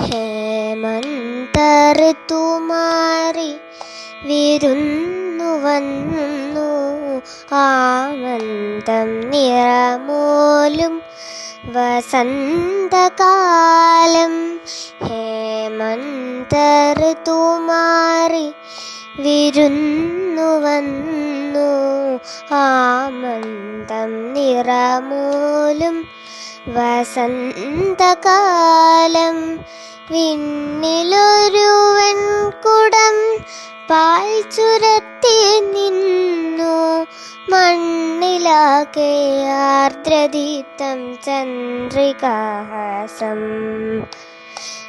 ഹേമന്ത ഋതുമാറി വിരുന്നു വന്നു. ആമന്തം നിറമോലും വസന്തകാലം. ഹേമന്ത ഋതുമാറി വിരുന്നു വന്നു. ആമന്തം നിറമൂലും വസന്തകാലം വിണ്ണിലൊരു വെൺകുടം പാൽ ചുരത്തി നിന്നു. മണ്ണിലാകെ ആർദ്രദീപ്തം ചന്ദ്രികാഹാസം.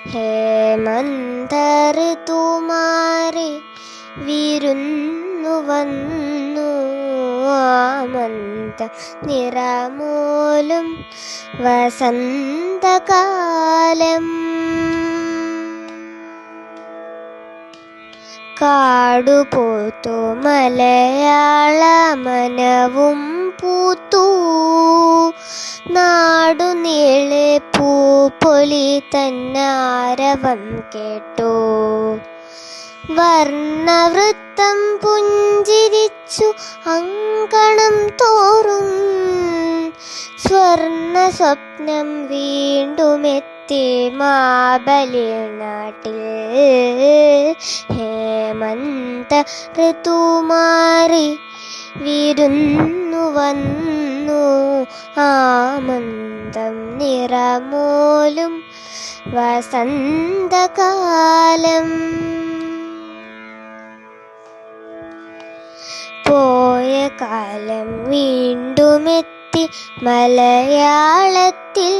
ഹേമന്ത ഋതുമാറി വിരുന്നു വന്നു. ആമന്ത നിറമൂലും വസന്തകാലം. കാടുപോത്തു മലയാള മനവും പൂത്തു. നാടു നീളെ പൊലി തന്നാരവം കേട്ടു. വർണവൃത്തം പുഞ്ചിരിച്ചു അങ്കണം തോറും. സ്വർണ സ്വപ്നം വീണ്ടുമെത്തി മാബലി നാട്ടിൽ. ഹേമന്ത ഋതുമാറി വിരുന്നു വന്നു. ആമന്തം നിറമോലും വസന്തകാലം പോയ കാലം വീണ്ടുമെത്തി മലയാളത്തിൽ.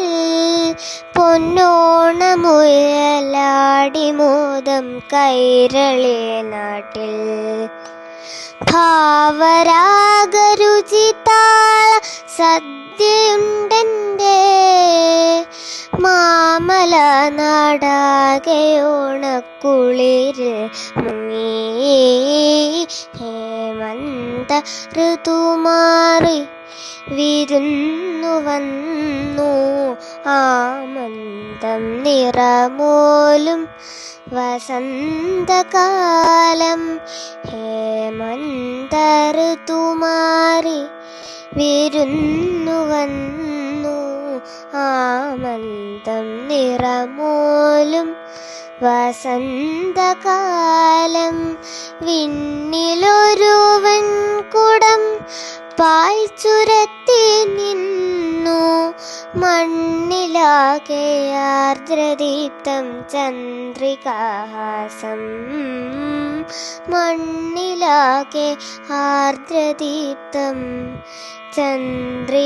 പൊന്നോണമുയലാടി മോദം കൈരളി നാട്ടിൽ. ഭാവരാഗരുചി താള മാമല നാടാകെ ഓണക്കുളിരിൽ ഹേമന്ത ഋതുമാറി വിരുന്നു വന്നു. ആമന്തം നിറമോലും വസന്തകാലം. ഹേമന്ത ഋതുമാറി വിരുന്നു വന്നു. ആമന്തം നിറമോലും വസന്തകാലം. വിണ്ണിലൊരുവൻ കുടം പാൽ ചുരത്തി നിന്നു മണ്ണിലാകെ ആർദ്രദീപ്തം ചന്ദ്രികാഹാസം. മണ്ണിലാകെ ആർദ്രദീപ്തം ചന്ദ്രികാഹാസം.